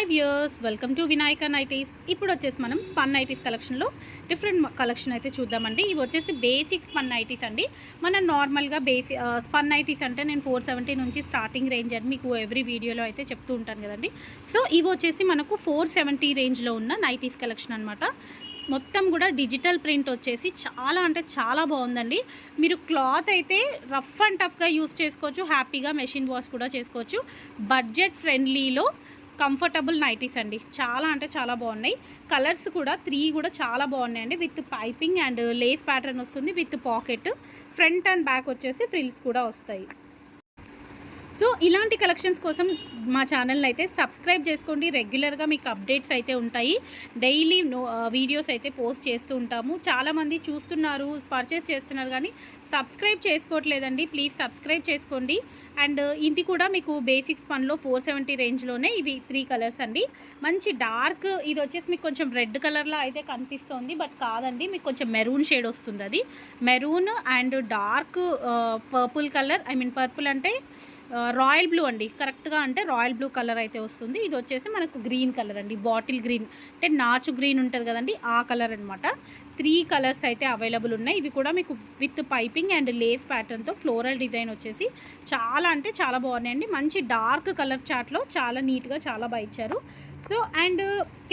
Hi viewers welcome to Vinayaka nighties ఇప్పుడు వచ్చేసి మనం స్పన్ నైటీస్ కలెక్షన్లో డిఫరెంట్ కలెక్షన్ అయితే చూద్దామండి. ఇవి వచ్చేసి బేసిక్ స్పన్ నైటీస్ అండి. మనం నార్మల్గా బేసి స్పన్ నైటీస్ అంటే నేను ఫోర్ సెవెంటీ నుంచి స్టార్టింగ్ రేంజ్ అని మీకు ఎవ్రీ వీడియోలో అయితే చెప్తూ ఉంటాను కదండి. సో ఇవి వచ్చేసి మనకు ఫోర్ సెవెంటీ రేంజ్లో ఉన్న నైటీస్ కలెక్షన్ అనమాట మొత్తం కూడా డిజిటల్ ప్రింట్ వచ్చేసి చాలా అంటే చాలా బాగుందండి. మీరు క్లాత్ అయితే రఫ్ అండ్ టఫ్గా యూస్ చేసుకోవచ్చు. హ్యాపీగా మెషిన్ వాష్ కూడా చేసుకోవచ్చు. బడ్జెట్ ఫ్రెండ్లీలో కంఫర్టబుల్ నైటీస్ అండి. చాలా అంటే చాలా బాగున్నాయి. కలర్స్ కూడా త్రీ కూడా చాలా బాగున్నాయండి. With piping and lace pattern వస్తుంది. With pocket. Front and back వచ్చేసి ఫ్రిల్స్ కూడా వస్తాయి. సో ఇలాంటి కలెక్షన్స్ కోసం మా ఛానల్ని అయితే సబ్స్క్రైబ్ చేసుకోండి. రెగ్యులర్గా మీకు అప్డేట్స్ అయితే ఉంటాయి. డైలీ వీడియోస్ అయితే పోస్ట్ చేస్తూ ఉంటాము. చాలామంది చూస్తున్నారు పర్చేస్ చేస్తున్నారు కానీ సబ్స్క్రైబ్ చేసుకోవట్లేదండి. ప్లీజ్ సబ్స్క్రైబ్ చేసుకోండి. అండ్ ఇది కూడా మీకు బేసిక్స్ పనిలో ఫోర్ సెవెంటీ రేంజ్లోనే ఇవి త్రీ కలర్స్ అండి. మంచి డార్క్ ఇది వచ్చేసి మీకు కొంచెం రెడ్ కలర్లో అయితే కనిపిస్తుంది. బట్ కాదండి మీకు కొంచెం మెరూన్ షేడ్ వస్తుంది అది. Maroon and dark purple colour I mean purple అంటే రాయల్ బ్లూ అండి. కరెక్ట్గా అంటే రాయల్ బ్లూ కలర్ అయితే వస్తుంది. ఇది వచ్చేసి మనకు గ్రీన్ కలర్ అండి. బాటిల్ గ్రీన్ అంటే నాచు గ్రీన్ ఉంటుంది కదండి ఆ కలర్ అనమాట త్రీ కలర్స్ అయితే అవైలబుల్ ఉన్నాయి. ఇవి కూడా మీకు విత్ పైపింగ్ అండ్ లేస్ ప్యాటర్న్తో ఫ్లోరల్ డిజైన్ వచ్చేసి చాలా అంటే చాలా బాగున్నాయండి. మంచి డార్క్ కలర్ చాట్లో చాలా నీట్గా చాలా బాగా ఇచ్చారు. So and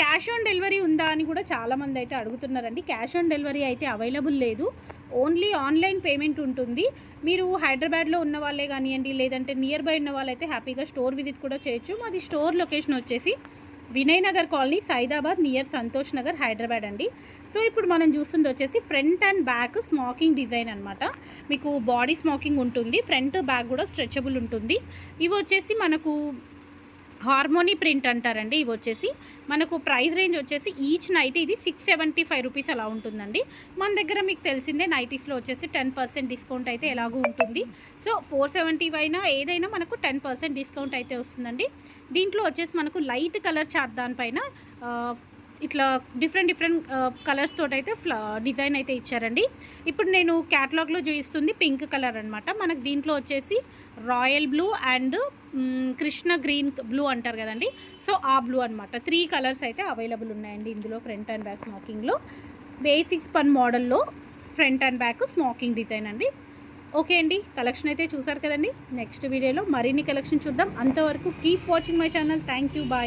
cash on delivery ఉందా అని కూడా చాలామంది అయితే అడుగుతున్నారండి. క్యాష్ ఆన్ డెలివరీ అయితే అవైలబుల్ లేదు. ఓన్లీ ఆన్లైన్ పేమెంట్ ఉంటుంది. మీరు హైదరాబాద్లో ఉన్న వాళ్ళే కానివ్వండి లేదంటే నియర్ బై ఉన్న వాళ్ళైతే హ్యాపీగా స్టోర్ విజిట్ కూడా చేయొచ్చు. మాది స్టోర్ లొకేషన్ వచ్చేసి వినయ్ నగర్ కాలనీ సైదాబాద్ నియర్ సంతోష్ నగర్ హైదరాబాద్ అండి. సో ఇప్పుడు మనం చూస్తుంది వచ్చేసి front and back smocking design అనమాట మీకు బాడీ స్మోకింగ్ ఉంటుంది ఫ్రంట్ బ్యాక్ కూడా స్ట్రెచబుల్ ఉంటుంది. ఇవి వచ్చేసి మనకు హార్మోనీ ప్రింట్ అంటారండి. ఇవి వచ్చేసి మనకు ప్రైస్ రేంజ్ వచ్చేసి ఈచ్ నైట్ ఇది సిక్స్ సెవెంటీ ఫైవ్ రూపీస్ అలా ఉంటుందండి. మన దగ్గర మీకు తెలిసిందే నైటీస్లో వచ్చేసి టెన్ పర్సెంట్ డిస్కౌంట్ అయితే ఎలాగూ ఉంటుంది. సో ఫోర్ సెవెంటీ అయినా ఏదైనా మనకు టెన్ పర్సెంట్ డిస్కౌంట్ అయితే వస్తుందండి. దీంట్లో వచ్చేసి మనకు లైట్ కలర్ చార్ట్ దానిపైన ఇట్లా డిఫరెంట్ డిఫరెంట్ కలర్స్ తోటైతే ఫ్లా డిజైన్ అయితే ఇచ్చారండి. ఇప్పుడు నేను క్యాటలాగ్లో చూపిస్తుంది పింక్ కలర్ అనమాట మనకు దీంట్లో వచ్చేసి royal blue and Krishna green blue అంటారు కదండి. సో ఆ బ్లూ అనమాట త్రీ కలర్స్ అయితే అవైలబుల్ ఉన్నాయండి ఇందులో ఫ్రంట్ అండ్ బ్యాక్ స్మోకింగ్లో. బేసిక్స్ పన్ మోడల్లో front and back smocking design అండి. ఓకే అండి కలెక్షన్ అయితే చూసారు కదండి. నెక్స్ట్ వీడియోలో మరిన్ని కలెక్షన్ చూద్దాం. అంతవరకు keep watching my channel. Thank you bye.